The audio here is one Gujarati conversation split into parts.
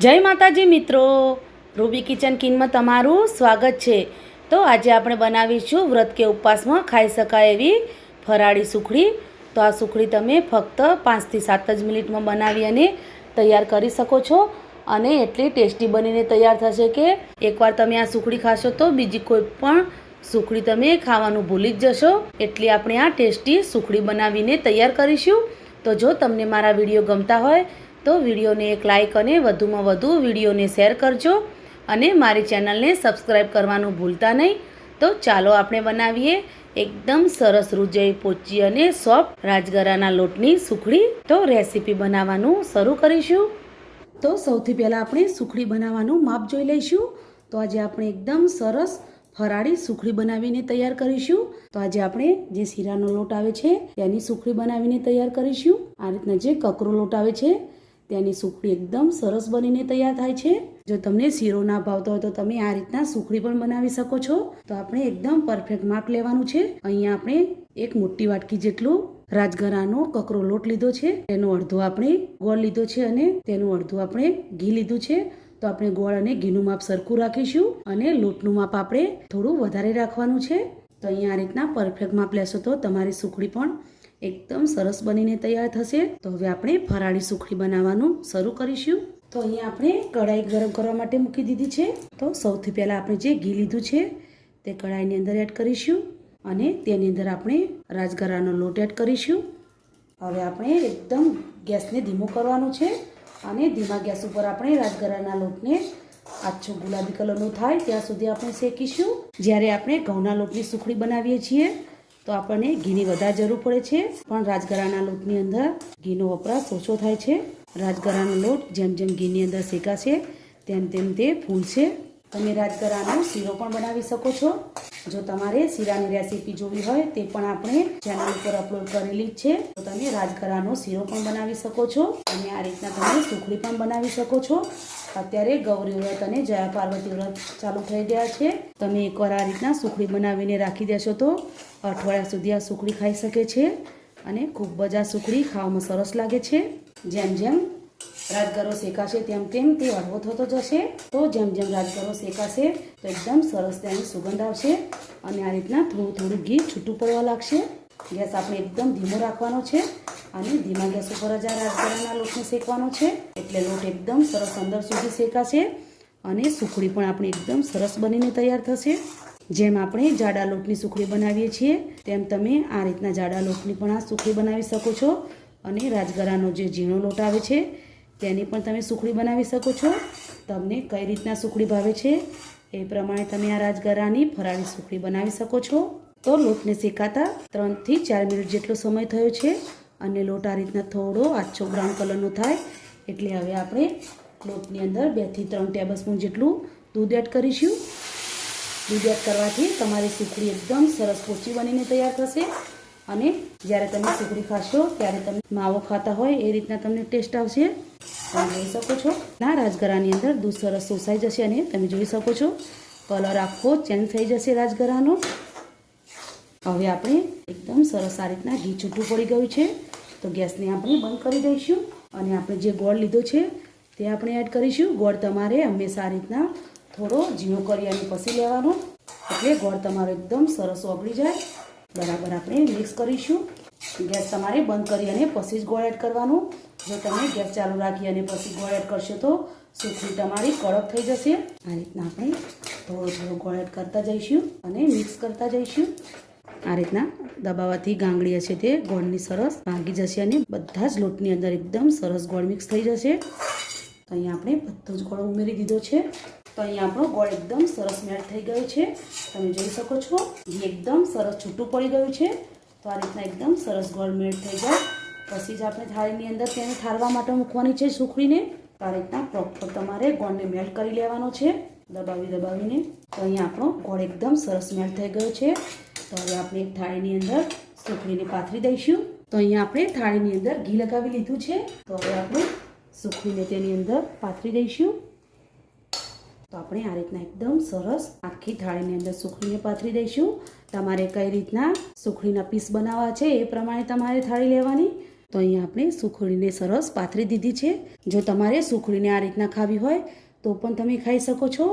જય માતાજી મિત્રો. રૂબી કિચન કિનમાં તમારું સ્વાગત છે. તો આજે આપણે બનાવીશું વ્રત કે ઉપવાસમાં ખાઈ શકાય એવી ફરાળી સુખડી. તો આ સુખડી તમે ફક્ત પાંચથી સાત જ મિનિટમાં બનાવી અને તૈયાર કરી શકો છો. અને એટલી ટેસ્ટી બનીને તૈયાર થશે કે એકવાર તમે આ સુખડી ખાશો તો બીજી કોઈ પણ સુખડી તમે ખાવાનું ભૂલી જ જશો. એટલી આપણે આ ટેસ્ટી સુખડી બનાવીને તૈયાર કરીશું. તો જો તમને મારા વીડિયો ગમતા હોય તો વિડીયોને એક લાઇક અને વધુમાં વધુ વિડીયોને શેર કરજો અને મારી ચેનલને સબસ્ક્રાઈબ કરવાનું ભૂલતા નહીં. તો ચાલો આપણે બનાવીએ એકદમ સરસ રૂજઈ પોચી અને સોફ્ટ રાજગરાના લોટની સુખડી. તો રેસીપી બનાવવાનું શરૂ કરીશું. તો સૌથી પહેલાં આપણે સુખડી બનાવવાનું માપ જોઈ લઈશું. તો આજે આપણે એકદમ સરસ ફરાળી સુખડી બનાવીને તૈયાર કરીશું. તો આજે આપણે જે શીરાનો લોટ આવે છે તેની સુખડી બનાવીને તૈયાર કરીશું. આ રીતના જે કકરો લોટ આવે છે તેની સુખડી એકદમ સરસ બનીને તૈયાર થાય છે. જો તમને શીરો ના ભાવતો હોય તો તમે આ રીતના સુખડી પણ બનાવી શકો છો. તો આપણે એકદમ પરફેક્ટ માપ લેવાનું છે. અહીંયા આપણે એક મોટી વાટકી જેટલું રાજગરાનો કકરો લોટ લીધો છે. તેનો અડધો આપણે ગોળ લીધો છે અને તેનું અડધું આપણે ઘી લીધું છે. તો આપણે ગોળ અને ઘીનું માપ સરખું રાખીશું અને લોટનું માપ આપણે થોડું વધારે રાખવાનું છે. તો અહીંયા આ રીતના પરફેક્ટ માપ લેશો તો તમારી સુખડી પણ એકદમ સરસ બનીને તૈયાર થશે. તો હવે આપણે ફરાળી સુખડી બનાવવાનું શરૂ કરીશું. તો અહીંયા આપણે કઢાઈ ગરમ કરવા માટે મૂકી દીધી છે. તો સૌથી પહેલાં આપણે જે ઘી લીધું છે, તે કઢાઈની અંદર એડ કરીશું અને તેની અંદર આપણે રાજગરાનો લોટ એડ કરીશું. હવે આપણે એકદમ ગેસને ધીમો કરવાનો છે અને ધીમા ગેસ ઉપર આપણે રાજગરાના લોટને આછો ગુલાબી કલરનો થાય ત્યાં સુધી આપણે શેકીશું. જ્યારે આપણે ઘઉંના લોટની સુખડી બનાવીએ છીએ તો આપણને ઘીની વધારે જરૂર પડે છે. પણ રાજગરાના લોટની અંદર ઘીનો વપરાશ ઓછો થાય છે. રાજગરાનો લોટ જેમ જેમ ઘીની અંદર શેકાશે, તેમ તેમ તે ફૂલશે. તમે રાજગરાનો શીરો પણ બનાવી શકો છો. જો તમારે શીરાની રેસીપી જોવી હોય, તે પણ આપણે ચેનલ ઉપર અપલોડ કરેલી જ છે. તો તમે રાજગરાનો શીરો પણ બનાવી શકો છો. અને આ રીતના તમે સુખડી પણ બનાવી શકો છો. અત્યારે ગૌરી વ્રત અને જયા પાર્વતી વ્રત ચાલુ થઈ ગયા છે. તમે એકવાર આ રીતના સુખડી બનાવીને રાખી દેશો તો અઠવાડિયા સુધી આ સુખડી ખાઈ શકે છે અને ખૂબ જ આ સુખડી ખાવામાં સરસ લાગે છે. જેમ જેમ રાજગરો શેકાશે તેમ તેમ તે હળવો થતો જશે. તો જેમ જેમ રાજગરો શેકાશે તો એકદમ સરસ તેની સુગંધ આવશે અને આ રીતના થોડું થોડું ઘી છૂટું પડવા લાગશે. ગેસ આપણે એકદમ ધીમો રાખવાનો છે. અને ધીમા ગેસ ઉપર જ આ રાજગરાના લોટને શેકવાનો છે. એટલે લોટ એકદમ સરસ અંદર સુધી શેકાશે અને સુખડી પણ આપણી એકદમ સરસ બનીને તૈયાર થશે. જેમ આપણે જાડા લોટની સુખડી બનાવીએ છીએ, તેમ તમે આ રીતના જાડા લોટની પણ આ સુખડી બનાવી શકો છો. અને રાજગરાનો જે ઝીણો લોટ આવે છે, તેની પણ તમે સુખડી બનાવી શકો છો. તમને કઈ રીતના સુખડી ભાવે છે, એ પ્રમાણે તમે આ રાજગરાની ફરાળી સુખડી બનાવી શકો છો. તો લોટને શેકાતા ત્રણથી ચાર મિનિટ જેટલો સમય થયો છે. અને લોટ આ રીતના થોડો આછો બ્રાઉન કલરનો થાય. એટલે હવે આપણે લોટની અંદર બેથી ત્રણ ટેબલ સ્પૂન જેટલું દૂધ એડ કરીશું. દૂધ એડ કરવાથી તમારી સુખડી એકદમ સરસ પોચી બનીને તૈયાર થશે. અને જ્યારે તમે સુખડી ખાશો ત્યારે તમે માવો ખાતા હોય એ રીતના તમને ટેસ્ટ આવશે. તમે જોઈ શકો છો. ના રાજગરાની અંદર દૂધ સરસ શોષાઈ જશે અને તમે જોઈ શકો છો. કલર આખો ચેન્જ થઈ જશે રાજગરાનો હવે આપણે એકદમ સરસ આ રીતના ઘી છૂટું પડી ગયું છે. તો ગેસને આપણે બંધ કરી દઈશું અને આપણે જે ગોળ લીધો છે તે આપણે એડ કરીશું. ગોળ તમારે હંમેશા આ રીતના થોડો ઝીણો કરી અને પસી લેવાનો. એટલે ગોળ તમારો એકદમ સરસ ઓગળી જાય. બરાબર આપણે મિક્સ કરીશું. ગેસ તમારે બંધ કરી અને પછી જ ગોળ એડ કરવાનું. જો તમે ગેસ ચાલુ રાખી અને પછી ગોળ એડ કરશો તો સુખડી તમારી કડક થઈ જશે. આ રીતના આપણે થોડો થોડો ગોળ એડ કરતા જઈશું અને મિક્સ કરતા જઈશું. આ રીતના દબાવવાથી ગાંગડી છે તે ગોળની સરસ ભાગી જશે અને બધા જ લોટની અંદર એકદમ સરસ ગોળ મિક્સ થઈ જશે. તો અહીંયા આપણે બધો જ ગોળ ઉમેરી દીધો છે. તો અહીંયા આપણો ગોળ એકદમ સરસ મેલ્ટ થઈ ગયો છે. તમે જોઈ શકો છો, ઘી એકદમ સરસ છૂટું પડી ગયું છે. તો આ રીતના એકદમ સરસ ગોળ મેલ્ટ થઈ જાય. પછી જ આપણે થાળીની અંદર તેને ઠારવા માટે મૂકવાની છે સુખડીને. તો આ રીતના પ્રોપર તમારે ગોળને મેલ્ટ કરી લેવાનો છે. દબાવી દબાવીને. તો અહીંયા આપણો ગોળ એકદમ સરસ મેલ્ટ થઈ ગયો છે. તો હવે આપણે થાળીની અંદર સુખડીને પાથરી દઈશું. તો અહીંયા આપણે થાળીની અંદર ઘી લગાવી લીધું છે. તો હવે આપણે સુખડીને તેની અંદર પાથરી દઈશું. તો આપણે આ રીતના એકદમ સરસ આખી થાળીની અંદર સુખડીને પાથરી દઈશું. તમારે કઈ રીતના સુખડીના પીસ બનાવવા છે એ પ્રમાણે તમારે થાળી લેવાની. તો અહીંયા આપણે સુખડીને સરસ પાથરી દીધી છે. જો તમારે સુખડીને આ રીતના ખાવી હોય તો પણ તમે ખાઈ શકો છો.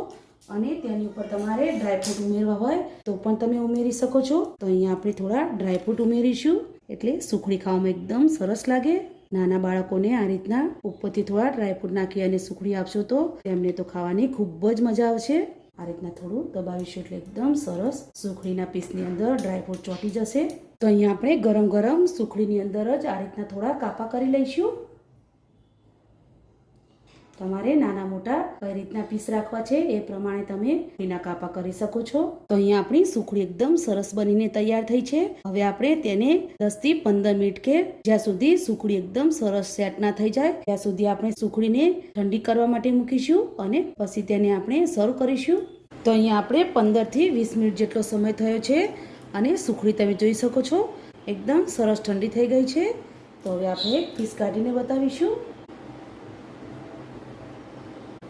અને તેની ઉપર તમારે ડ્રાયફ્રૂટ ઉમેરવા હોય તો પણ તમે ઉમેરી શકો છો. તો અહીંયા આપણે થોડા ડ્રાયફ્રૂટ ઉમેરીશું. એટલે સુખડી ખાવામાં એકદમ સરસ લાગે. નાના બાળકોને આ રીતના ઉપરથી થોડા ડ્રાયફ્રૂટ નાખી અને સુખડી આપશો તો તેમને તો ખાવાની ખૂબ જ મજા આવશે. આ રીતના થોડું દબાવીશું એટલે એકદમ સરસ સુખડીના પીસની અંદર ડ્રાયફ્રૂટ ચોંટી જશે. તો અહીંયા આપણે ગરમ ગરમ સુખડીની અંદર જ આ રીતના થોડા કાપા કરી લઈશું. તમારે નાના મોટા કઈ રીતના પીસ રાખવા છે એ પ્રમાણે તમે ભીના કાપા કરી શકો છો. તો અહીંયા આપણી સુખડી એકદમ સરસ બનીને તૈયાર થઈ છે. હવે આપણે તેને દસથી પંદર મિનિટ કે જ્યાં સુધી સુખડી એકદમ સરસ સેટ ના થઈ જાય, ત્યાં સુધી આપણે સુખડીને ઠંડી કરવા માટે મૂકીશું અને પછી તેને આપણે સર્વ કરીશું. તો અહીંયા આપણે પંદરથી વીસ મિનિટ જેટલો સમય થયો છે અને સુખડી તમે જોઈ શકો છો. એકદમ સરસ ઠંડી થઈ ગઈ છે. તો હવે આપણે પીસ કાઢીને બતાવીશું.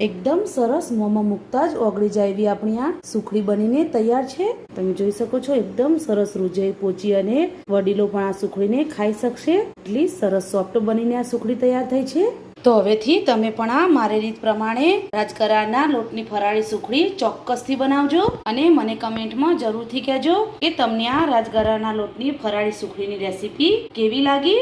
એકદમ સરસ મોંમાં મૂકતા જ ઓગળી જાય એવી આપણી આ સુખડી બનીને તૈયાર છે. તમે જોઈ શકો છો એકદમ સરસ રૂજાઈ પોચી અને વડીલો પણ આ સુખડીને ખાઈ શકશે. એટલી સરસ સોફ્ટ બનીને આ સુખડી તૈયાર થઈ છે. તો હવેથી તમે પણ આ મારી રીત પ્રમાણે રાજકરાના લોટની ફરાળી સુખડી ચોક્કસથી બનાવજો અને મને કમેન્ટમાં જરૂરથી કહેજો કે તમને આ રાજગરાના લોટની ફરાળી સુખડીની રેસીપી કેવી લાગી?